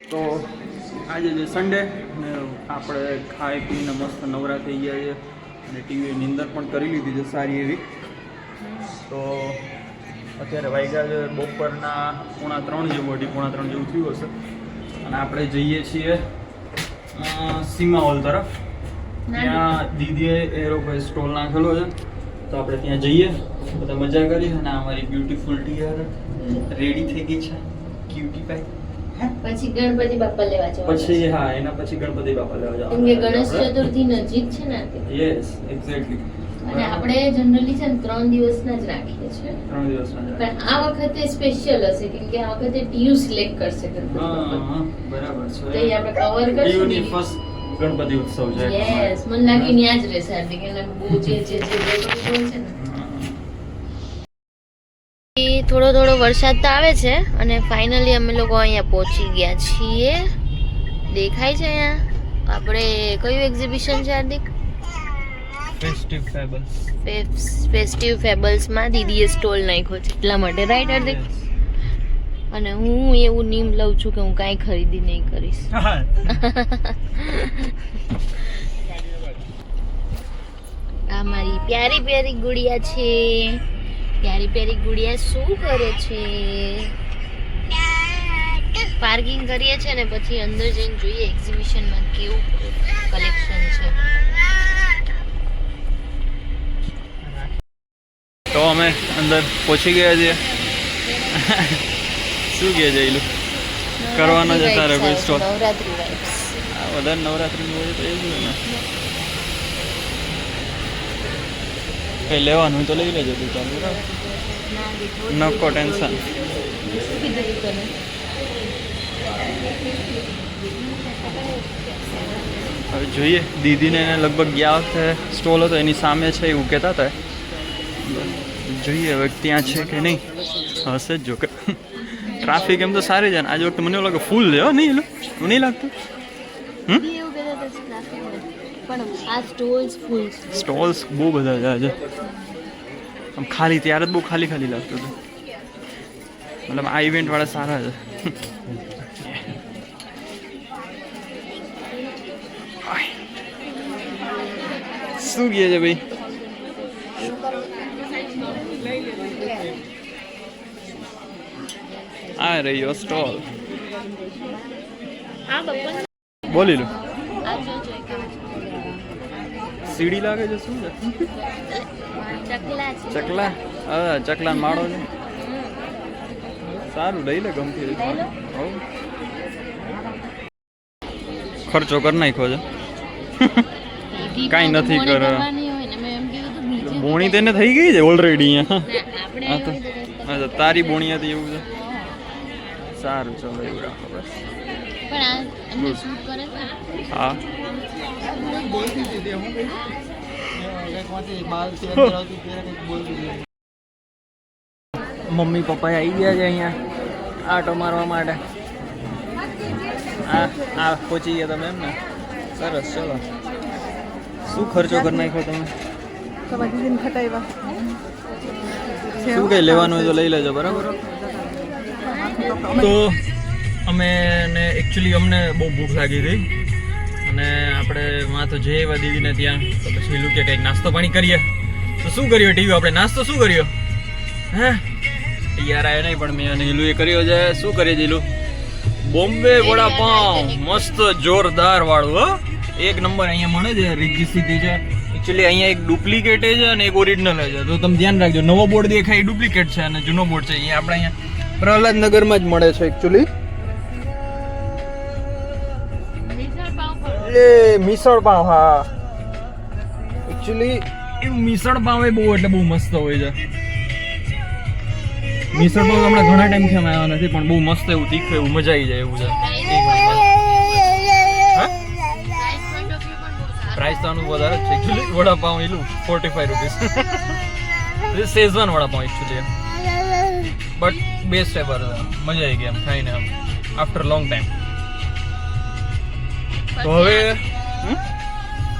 તો આજે જે સન્ડે ને આપણે ખાઈ પીને મસ્ત નવરા થઈ ગયા છે. અને ટીવી નિંદર પણ કરી લીધી છે સારી એવી. તો અત્યારે વાગ્યા છે બપોરના પોણા ત્રણ જેવું અઢી, પોણા ત્રણ જેવું થયું હશે. અને આપણે જઈએ છીએ સીમા હોલ તરફ. ત્યાં દીદીએ એરોભાઈ સ્ટોલ નાખેલો છે. તો આપણે ત્યાં જઈએ, બધા મજા કરી અને અમારી બ્યુટીફુલ ટીયર રેડી થઈ ગઈ છે. ક્યુટી પાઈ પછી ગણપતિ બાપા લેવા જવાનું પછી હા એના પછી ગણપતિ બાપા લેવા કેમ કે ગણેશ ચતુર્થી નજીક છે ને. યસ એક્ઝેક્ટલી અને આપણે જનરલી છે ને ત્રણ દિવસના જ રાખીએ છીએ ત્રણ દિવસના પણ આ વખતે સ્પેશિયલ હશે કેમ કે આ વખતે ટીયુ સિલેક્ટ કરશે ગણપતિ હા બરાબર છે તો આપણે કવર કરશું દીવની ને. first ગણપતિ ઉત્સવ છે યસ મને લાગે ન્યા જ રહેશે હાર્દિક એને બહુ જે જે જે જે છે ને થોડો થોડો વરસાદ તો આવે છે અને ફાઇનલી અમે લોકો અહીંયા પહોંચી ગયા છીએ. દેખાય છે અહીંયા? આપણે કયું એક્ઝિબિશન છે હાર્દિક? ફેસ્ટિવ ફેબલ્સ ફેસ્ટિવ ફેબલ્સમાં દીદીએ સ્ટોલ નાખ્યો છે. એટલા માટે રાઈટ હાર્દિક? અને હું એવું નિયમ લઉં છું કે હું કાંઈ ખરીદી નહીં કરીશ. આ મારી પ્યારી પ્યારી ગુડિયા છે. પ્યારી પ્યારી ગુડિયા શું કરે છે? પાર્કિંગ કરીએ છે ને પછી અંદર જઈને જોઈએ એક્ઝિબિશનમાં કેવું કલેક્શન છે. તો અમે અંદર પહોંચી ગયા છીએ. શું કહે છે એલું કરવાનો છે તારે કોઈ સ્ટોલ નવરાત્રી વધારે નવરાત્રીનું હોય તો એ જ હોય ને. કંઈ લેવાનું તો લઈ લેજો તું ચાલુ બરાબર નકો ટેન્શન. હવે જોઈએ દીદીને એને લગભગ ગયા વખતે સ્ટોલ હતો એની સામે છે એવું કહેતા હતા. જોઈએ હવે ત્યાં છે કે નહીં. હશે જ જો કે. ટ્રાફિક એમ તો સારી છે ને. આજ વખતે મને એવું લાગે ફૂલ છે નહીં એવું નહીં લાગતું? હમ? પણ આ સ્ટોલ્સ ફૂલ સ્ટોલ્સ બહુ બધા છે આજે. આમ ખાલી ત્યારે જ બહુ ખાલી ખાલી લાગતું હતું. મતલબ આ ઇવેન્ટ વાળા સારા છે. શું કહે છે ભાઈ? આ રહ્યો સ્ટોલ બોલી લો. સીડી લાગે છે શું? છે ચકલા હા ચકલા માળો ને સારું લઈ લે ગમતી. ખર્ચો કરી નાખ્યો છે. કાંઈ નથી કરે. બોણી તેને થઈ ગઈ છે ઓલરેડી અહીંયા. તારી બોણી હતી એવું છે. સારું ચલો એવું રાખો બસ? હા. મમ્મી પપ્પા આવી ગયા છે અહીંયા આટો મારવા માટે. આ આ પહોંચી ગયા તમે એમ ને સરસ, ચલો. શું ખર્ચો કરી નાખ્યો તમે? શું કંઈ લેવાનું હોય તો લઈ લેજો, બરાબર? તો અમે ને એકચ્યુઅલી અમને બહુ ભૂખ લાગી હતી. અને આપણે માં તો જઈએ દેવીને ત્યાં. તો પછી એલું કે કંઈક નાસ્તો પાણી કરીએ. તો શું કર્યું ટીવી? આપણે નાસ્તો શું કર્યો? હે? યાર આયો નહીં, પણ મેં અને ઈલુએ કર્યો છે. શું કરીએ જીલું બોમ્બે વડાપાઉં મસ્ત જોરદાર વાળું, હો. એક નંબર અહીંયા મળે છે રીગી સીધી છે. એકચ્યુઅલી અહીંયા એક ડુપ્લિકેટ છે અને એક ઓરિજિનલ છે. તો તમે ધ્યાન રાખજો, નવો બોર્ડ દેખાય ડુપ્લિકેટ છે અને જૂનો બોર્ડ છે. અહીંયા આપણે અહીંયા પ્રહલાદ નગરમાં જ મળે છે એકચ્યુઅલી પાવ એ મિસળ પાવ હા એકચ્યુઅલી એ મિસળ પાવ એ બહુ એટલે બહુ મસ્ત હોય છે. મિસળ પાવ હમણાં ઘણા ટાઈમથી અમે આવ્યા નથી, પણ બહુ મસ્ત એવું તીખું એવું મજા આવી જાય એવું છે. પ્રાઇસ તો આનું વધારે છે એકચ્યુઅલી વડાપાઉં એલું forty five rupees schezwan vada pav actually but best ever મજા આવી ગઈ એમ, ખાઈને આમ આફ્ટર લોંગ ટાઈમ તો હવે?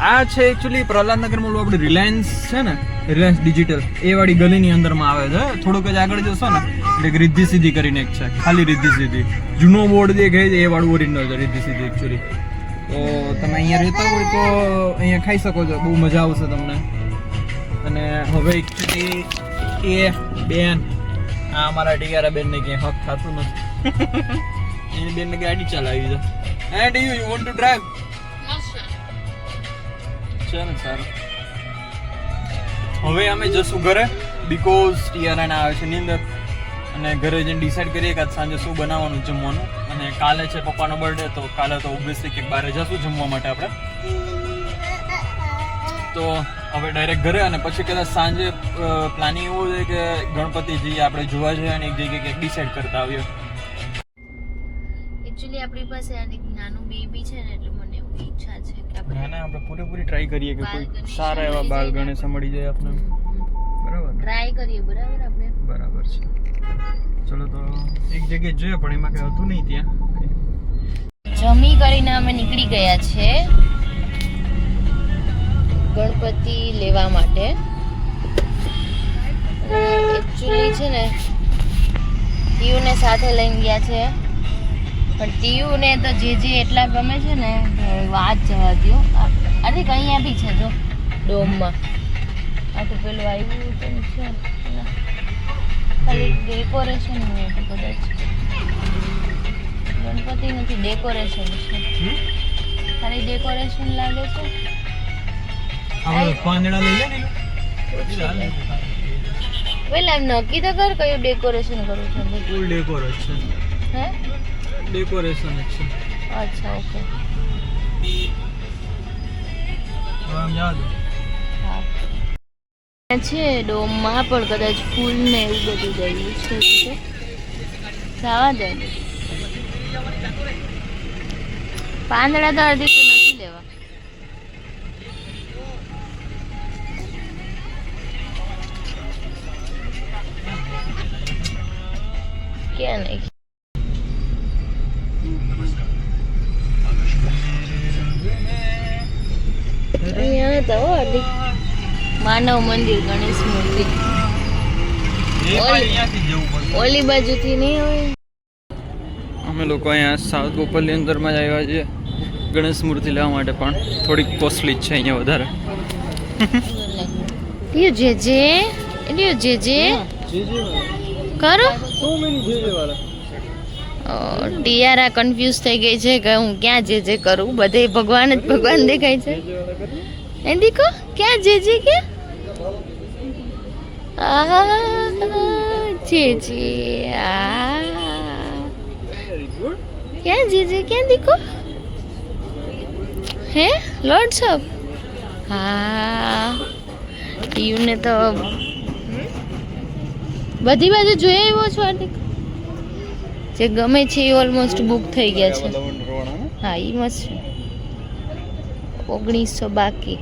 આ છે એકચ્યુઅલી પ્રહલાદનગરમાં આપણે રિલાયન્સ છે ને? રિલાયન્સ ડિજિટલ એ વાળી ગલીની અંદરમાં આવે છે. થોડુંક જ આગળ જશો ને, એટલે રિદ્ધિ સીધી કરીને એક છે. ખાલી રિદ્ધિ સીધી જૂનો બોર્ડ દેખાય છે, એ વાળું ઓરિજિનલ છે રિદ્ધિ સીધી એકચ્યુઅલી તો તમે અહીંયા રહેતા હોય તો અહીંયા ખાઈ શકો છો. બહુ મજા આવશે તમને. અને હવે એકચ્યુઅલી એ બેન, આ અમારા ટીકારા બેનને ક્યાંય હક થતું નથી. એની બેનને ગાડી ચલાવી છે. And you you want to drive છે ને સારું હવે અમે જશું ઘરે બીકોઝ ટીઆરએન આવે છે નીંદર અને ઘરે જઈને ડિસાઈડ કરીએ કે સાંજે શું બનાવવાનું જમવાનું. અને કાલે છે પપ્પાનો બર્થડે તો કાલે તો ઓબ્વિયસલી કે બહાર જશું જમવા માટે આપણે. તો હવે ડાયરેક્ટ ઘરે અને પછી કદાચ સાંજે પ્લાનિંગ એવું છે કે ગણપતિજી આપણે જોવા જઈએ અને એક જગ્યાએ ડિસાઈડ કરતા આવીએ. આપણી પાસે આ નાનું બેબી છે ને એટલે મને એવી ઈચ્છા છે કે આપણે ના ના આપણે પૂરેપૂરી ટ્રાય કરીએ કે કોઈ સારા એવા જાય ગણેશ મળી જાય આપણે બરાબર ટ્રાય કરીએ બરાબર આપણે? બરાબર છે. ચલો તો એક જગ્યાએ જોઈએ પણ એમાં કઈ હતું નહીં ત્યાં. જમી કરીને અમે નીકળી ગયા છે ગણપતિ લેવા માટે. એકચ્યુઅલી છે ને ટીયુને સાથે લઈને ગયા છે. પણ ટીયુને તો જે જે એટલા ગમે છે ને વાત જવા દો અરે અહીંયા બી છે જો ડોમમાં. આ તો પેલું આવ્યું તો છે. ખાલી ડેકોરેશન હોય તો કદાચ. ગણપતિ નથી ડેકોરેશન છે. ખાલી ડેકોરેશન લાગે છે. પાંદડા લઈ લે ને પેલા એમ નક્કી તો કર કયું ડેકોરેશન કરવું છે. ફૂલ ડેકોરેશન હે? ડેકોરેશન જ છે. અચ્છા ઓકે. આમ જવા હા. છે ડોમમાં પણ કદાચ ફૂલ ને એવું બધું ગયું છે જવા દે. પાંદડા તો અડધી નથી લેવા. ક્યાં નહીં માનવ મંદિર ગણેશ મૂર્તિ. ઓલી બાજુથી નહીં હોય? અમે લોકો અહીંયા સાઉથ ગોપલની અંદરમાં જ આવ્યા છીએ. ગણેશ મૂર્તિ લેવા માટે પણ. થોડીક કોસ્ટલી જ છે અહીંયા વધારે. લ્યો જે જે લ્યો જે જે. કરો. ટિયારા કન્ફ્યુઝ થઈ ગઈ છે કે હું ક્યાં જે જે કરું? બધે ભગવાન જ ભગવાન દેખાય છે. એ દીકો ક્યાં જે જે કે આ જે જે ક્યાં જે જે ક્યાં દીકો હે લોર્ડ સબ હા યુને તો બધી બાજુ જોઈ આવ્યો છો હાર્દિક જે ગમે છે એ ઓલમોસ્ટ બુક થઈ ગયા છે હા એ મસ્ત ઓગણીસો બાકી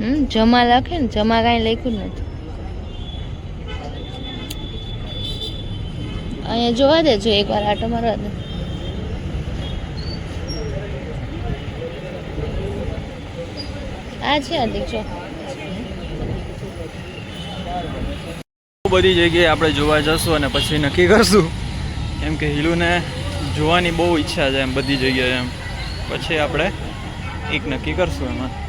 હમ, જમા લખે ને, જમા કાંઈ લખ્યું નથી. અહીંયા જોવા દેજો એકવાર આટો મારવા દે આ છે અધિક જો. બધી જગ્યાએ આપણે જોવા જશું અને પછી નક્કી કરશું. એમ કે હિલુને જોવાની બહુ ઈચ્છા છે એમ, બધી જગ્યાએ એમ. પછી આપણે એક નક્કી કરશું એમાં.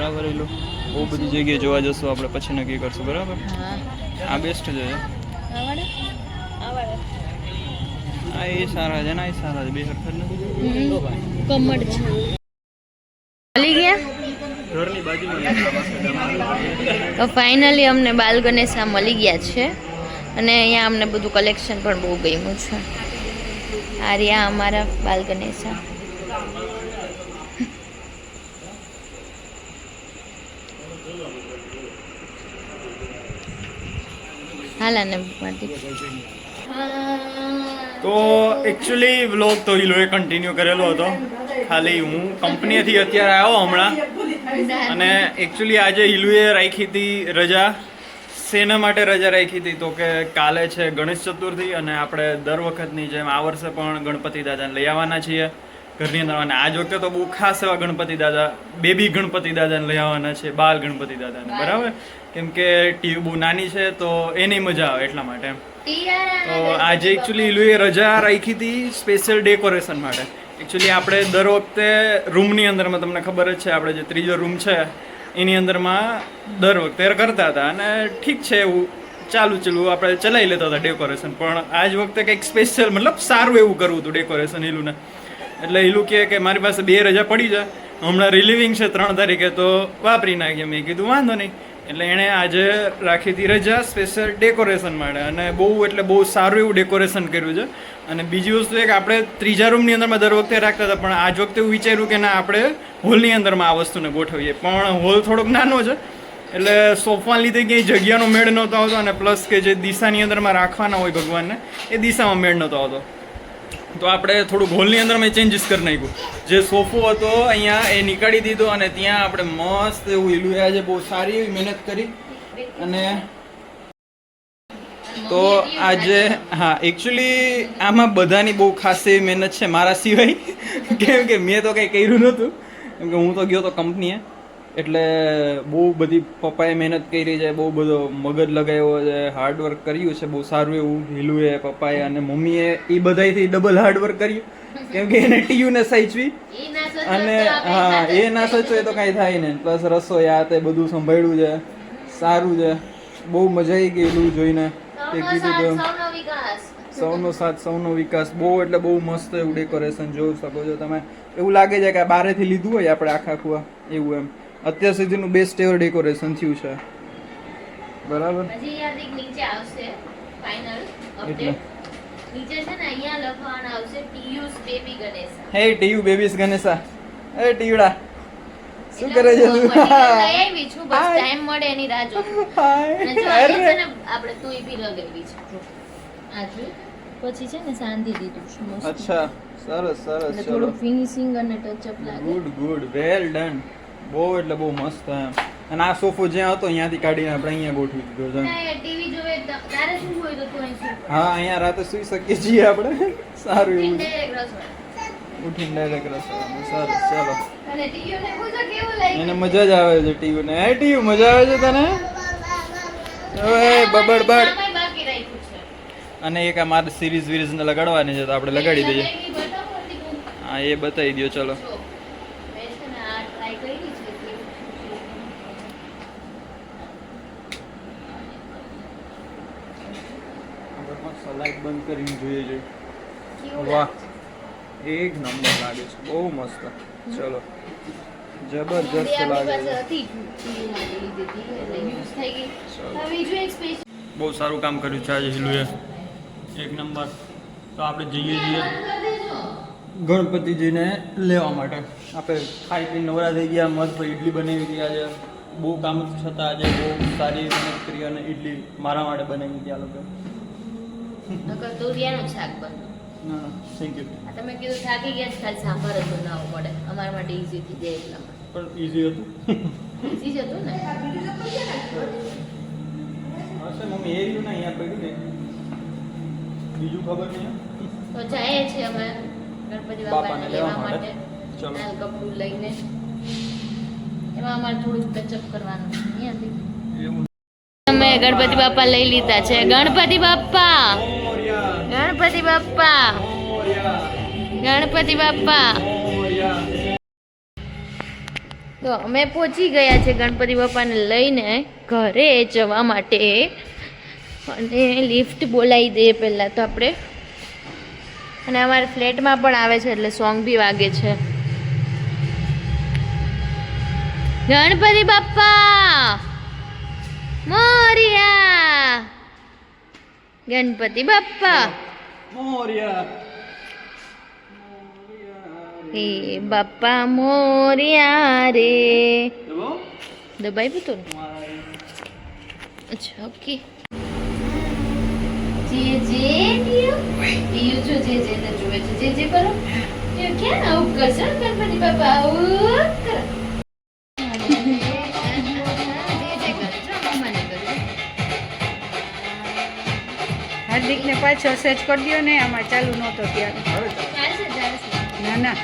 બરાબર હિલુ બહુ બધી જગ્યાએ જોવા જશું આપણે પછી નક્કી કરશું બરાબર? આ બેસ્ટ છે આ એ સારા છે ને આ એ સારા છે બે હરખા નથી? કમળ છે. ગયા? ફાઇનલી અમને બાલ ગણેશા મળી ગયા છે. અને અહીંયા અમને બધું કલેક્શન પણ બહુ ગમ્યું છે. આ રહ્યા અમારા બાલ ગણેશા. હાલા ને માંથી તો એકચ્યુઅલી વ્લોગ તો હિલોએ કન્ટિન્યુ કરેલો હતો. ખાલી હું કંપનીથી અત્યારે આવ્યો હમણાં. અને એકચ્યુઅલી આજે હિલુએ રાખી હતી રજા. શેના માટે રજા રાખી હતી? તો કે કાલે છે ગણેશ ચતુર્થી અને આપણે દર વખતની જેમ આ વર્ષે પણ ગણપતિ દાદાને લઈ આવવાના છીએ. ઘરની અંદર. અને આજ વખતે તો બહુ ખાસ એવા ગણપતિ દાદા બેબી ગણપતિ દાદાને લઈ આવવાના છે બાલ ગણપતિ દાદાને. બરાબર? કેમ કે ટીવી બહુ નાની છે તો એની મજા આવે એટલા માટે તો આજે એકચ્યુઅલી લુએ રજા રાખી હતી સ્પેશિયલ ડેકોરેશન માટે. એકચ્યુઅલી આપણે દર વખતે રૂમની અંદરમાં તમને ખબર જ છે આપણે જે ત્રીજો રૂમ છે એની અંદરમાં દર વખતે કરતા હતા. અને ઠીક છે એવું ચાલુ ચાલુ આપણે ચલાવી લેતા હતા ડેકોરેશન પણ આજ વખતે કંઈક સ્પેશિયલ મતલબ સારું એવું કરવું હતું ડેકોરેશન ઈલુને એટલે એલું કહે કે મારી પાસે બે રજા પડી જાય હમણાં રિલીવિંગ છે ત્રણ તારીખે, તો વાપરી નાખીએ મેં કીધું, વાંધો નહીં. એટલે એણે આજે રાખી હતી રજા સ્પેશિયલ ડેકોરેશન માટે. અને બહુ એટલે બહુ સારું એવું ડેકોરેશન કર્યું છે. અને બીજી વસ્તુ એક આપણે ત્રીજા રૂમની અંદરમાં દર વખતે રાખતા હતા, પણ આજ વખતે એવું વિચાર્યું કે ના, આપણે હોલની અંદરમાં આ વસ્તુને ગોઠવીએ. પણ હોલ થોડોક નાનો છે. એટલે સોફાને લીધે ક્યાંય જગ્યાનો મેળ નહોતો આવતો અને પ્લસ કે જે દિશાની અંદરમાં રાખવાના હોય ભગવાનને, એ દિશામાં મેળ નહોતો આવતો. તો આપણે થોડું ગોલની અંદર મેં ચેન્જીસ કરી નાખ્યું. જે સોફો હતો, અહીંયા એ નીકાળી દીધો અને ત્યાં આપણે મસ્ત એવું ઈલું આજે બહુ સારી એવી મહેનત કરી. અને તો આજે, હા એકચ્યુઅલી આમાં બધાની બહુ ખાસ એવી મહેનત છે મારા સિવાય. કેમ કે મેં તો કંઈ કર્યું નહોતું. કેમ કે હું તો ગયો તો કંપનીએ એટલે બહુ બધી પપ્પાએ મહેનત કરી છે બહુ બધો મગજ લગાવ્યો છે હાર્ડવર્ક કર્યું છે બહુ સારું એવું હીલુએ પપ્પાએ અને મમ્મીએ એ બધાયથી ડબલ હાર્ડવર્ક કર્યું. કેમ કે એને ટીયુને સાચવી. અને હા એ ના સચવે તો કાંઈ થાય ને પ્લસ રસોઈ આ તે બધું સંભાળ્યું છે સારું છે. બહુ મજા આવી ગયેલું જોઈને. તે કીધું સૌનો સાથ સૌનો વિકાસ. બહુ એટલે બહુ મસ્ત એવું ડેકોરેશન જોઈ શકો છો તમે. એવું લાગે છે કે બારેથી લીધું હોય આપણે આખા આખું એવું એમ. અત્યાર સુધીનું બેસ્ટ એવર ડેકોરેશન થયું છે. બરાબર? હજી યાદ નીચે આવશે ફાઇનલ અપડેટ નીચે છે ને અહીંયા લખવાનું આવશે ટીયુસ બેબી ગણેશ. હે ટીયુ બેબીસ ગણેશા એ ટીયુડા શું કરે છે તું? લઈ આવી છું બસ ટાઈમ મળે એની રાહ જો અને જો આપણે તુંય બી લગાવી છે. આજુ? પછી છે ને શાંતિ દીધું છે મસ્ત. અચ્છા. સરસ સરસ થોડું ફિનિશિંગ અને ટચઅપ લાગે. ગુડ ગુડ વેલ ડન બહુ એટલે બહુ મસ્ત એમ. અને આ સોફો જ્યાં હતો અહીંયાથી કાઢીને આપણે અહીંયા ગોઠવી દીધો છે ટીવી જોવે તારે શું હોય તો તું અહીં હા અહીંયા રાતે સુઈ શકીએ છીએ આપણે. સારું એવું. ઉઠીને ડાયરેક્ટ રસોડામાં. સારું ચાલો. એને મજા જ આવે છે ટીવી ને હે ટીવી મજા આવે છે તને? ઓય બબડ બડ. અને એક આ મારે સિરીઝ વિરીઝ ને લગાડવાની છે તો આપણે લગાડી દઈએ. હા એ બતાવી દો ચલો જો, મેં છે ને આ try કરી છે કે લાઈટ બંધ કરીને જોઈએ છે. વાહ. એક નંબર લાગે છે. બહુ મસ્ત. ચલો. જબરજસ્ત લાગે છે. બહુ સારું કામ કર્યું છે આજે હિલુએ. એક નંબર. તો આપણે જઈએ છીએ ગણપતિજીને લેવા માટે. આપણે ખાઈ પીને નવરા થઈ ગયા મસ્ત ઇડલી બનાવી હતી આજે. બહુ કામ છતાં આજે બહુ સારી મહેનત કરી અને ઇડલી મારા માટે બનાવી હતી આ લોકો. નકર તુરિયાનું શાક બને. ના થેન્ક યુ તમે કીધું થાકી ગયા ખાલી સાંભાર જ બનાવવો પડે. અમારા માટે ઈઝી થઈ જાય એટલા માટે. પણ ઈઝી હતું. ઈઝી જ હતું ને? હશે મમ્મી એ રહ્યું ને અહીંયા પડ્યું ને. બીજું ખબર નહીં તો જાય છે અમે ગણપતિ બાપાને લેવા માટે. ચાલ. કપડું લઈને. એમાં અમારે થોડુંક ટચઅપ કરવાનું છે અહીંયાથી. અમે ગણપતિ બાપા લઈ લીધા છે. ગણપતિ બાપા! ગણપતિ બાપા ગણપતિ બાપા તો અમે પહોંચી ગયા છે ગણપતિ બાપાને લઈને ઘરે જવા માટે. અને લિફ્ટ બોલાવી દઈએ પહેલાં તો આપણે. અને અમારે ફ્લેટમાં પણ આવે છે એટલે સોંગ બી વાગે છે. ગણપતિ બાપ્પા! મોરિયા! ગણપતિ બાપ્પા! મોર્યા. હે બાપા મોર્યા રે. દબાઈ ને અચ્છા ઓકે. જે જે ટીયુ જો જે જે ને જોવે છે. જે જે કરો. ક્યાં આવું કરશે ગણપતિ બાપા? આવું કરો. હાર્દિકને પાછો સેજ કરી દો ને આમાં ચાલુ નહોતો ત્યારે ના ના.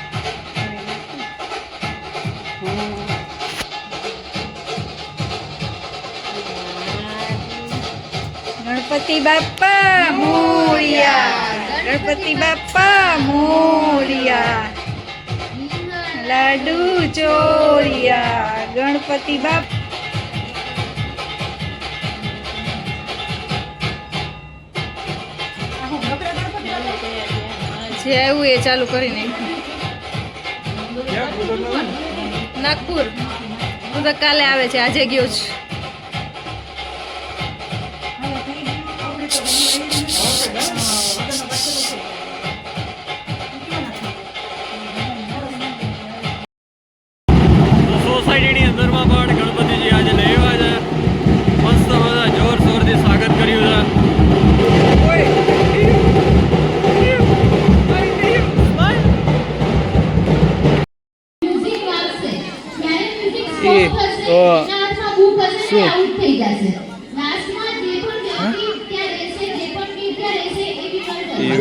ગણપતિ બાપ્પા મોરિયા ગણપતિ બાપ્પા મોરિયા લાડુ ચોરિયા ગણપતિ બાપ જે આવ્યું એ ચાલુ કરીને. નાગપુર. હું તો કાલે આવે છે આજે ગયો છું.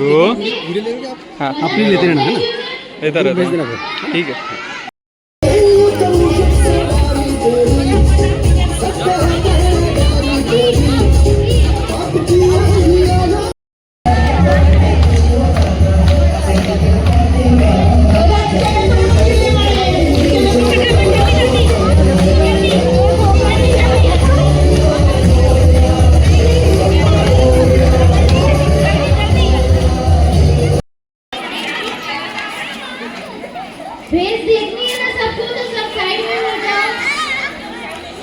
तो हाँ अपनी लेते रहना है ना इधर ठीक है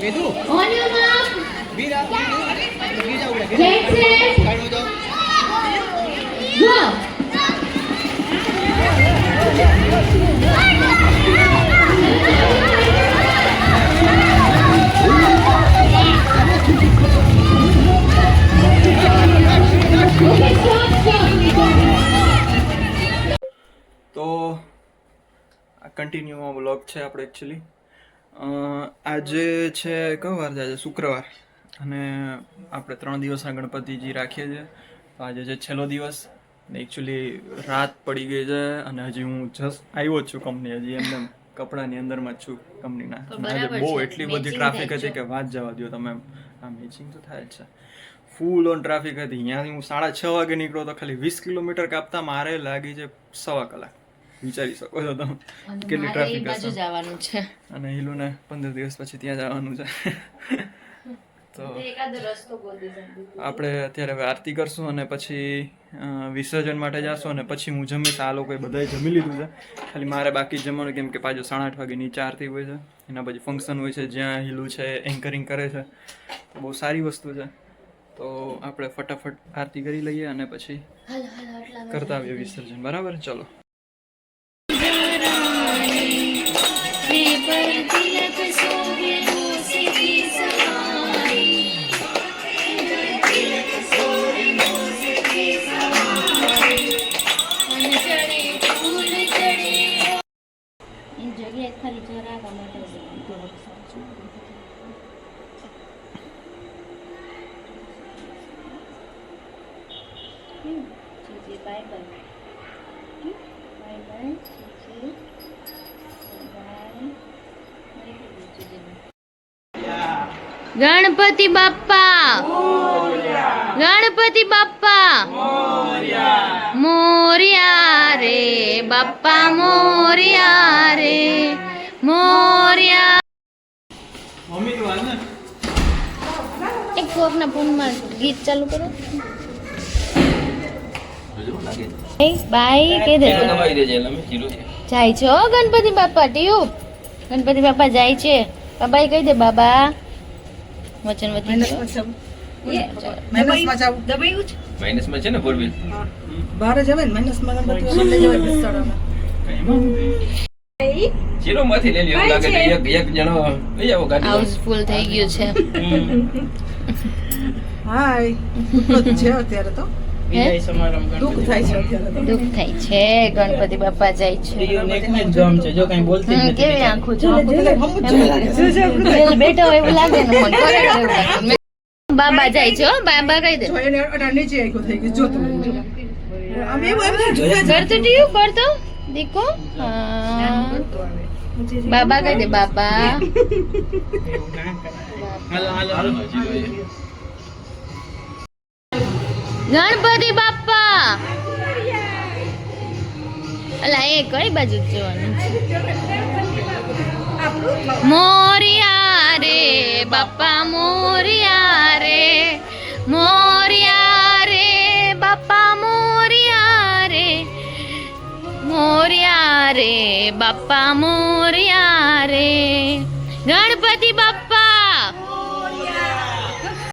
વેદુ ઓન્યો માં બીરા બ્લોગ છે આપણે એકચ્યુઅલી આજે છે કયો વાર આજે શુક્રવાર. અને આપણે ત્રણ દિવસના ગણપતિજી રાખીએ છીએ. તો આજે છે છેલ્લો દિવસ. ને એકચ્યુઅલી રાત પડી ગઈ છે અને હજી હું જસ્ટ આવ્યો જ છું કંપની હજી એમને કપડાની અંદરમાં જ છું કંપનીના આજે બહુ એટલી બધી ટ્રાફિક હતી કે વાત જવા દો તમે. આ મેચિંગ તો થાય જ છે. ફૂલ ઓન ટ્રાફિક હતી. અહીંયાથી હું સાડા છ વાગે નીકળ્યો તો ખાલી વીસ કિલોમીટર કાપતા મારે લાગી છે સવા કલાક. વિચારી શકો છો તમે. કેટલી ટ્રાફિક હશે? જવાનું છે. અને હિલુને પંદર દિવસ પછી ત્યાં જવાનું છે. તો આપણે અત્યારે હવે આરતી કરશું અને પછી વિસર્જન માટે જશું અને પછી હું જમીશ. આ લોકોએ બધાએ જમી લીધું છે. ખાલી મારે બાકી જમવાનું કેમ કે પાછો સાડા આઠ વાગે નીચે આરતી હોય છે. એના પછી ફંક્શન હોય છે જ્યાં હિલુ છે એન્કરિંગ કરે છે. તો બહુ સારી વસ્તુ છે. તો આપણે ફટાફટ આરતી કરી લઈએ અને પછી કરતા આવીએ વિસર્જન. બરાબર? ચલો. ગણપતિ બાપ્પા. ગણપતિ બાપ્પા. મોર્યા રે બાપ્પા મોર્યા રે. મોર્યા. મમ્મી તો ને એક ફોકના ફોનમાં ગીત ચાલુ કરો. બાય કહી દે. જાય છે ગણપતિ બાપા ટ્યુબ ગણપતિ બાપા જાય છે. બાબાઈ કહી દે બાબા વચન વધી માઇનસમાં છે. ને ફોર વ્હીલ બહાર જ? ને માઇનસમાં ગણપતિ બાપા લઈ જવાય જીરો માંથી લઈ લ્યો? લાગે એક એક જણો લઈ આવો ગાડી હાઉસ થઈ ગયું છે. હાય છે અત્યારે તો? દુઃખ થાય છે. ગણપતિ બાપા જાય છે. કેવી આંખો છે પેલો હોય એવું લાગે ને મને બાબા જાય છે બાબા કહી દે. જો નીચે આંખો થઈ ગઈ જો તમે આમ એવું એમ થાય જોયા જ કરતો ટીયું કરતો? દીકો? બાબા કહી દે બાબા. ગણપતિ બાપા અલા, એ કઈ બાજુ જવાનું મોરિયા રે બાપા મોરિયા રે. મોરિયા રે બાપા મોરિયા રે. મોરિયા રે બાપા મોરિયા રે. ગણપતિ બાપ્પા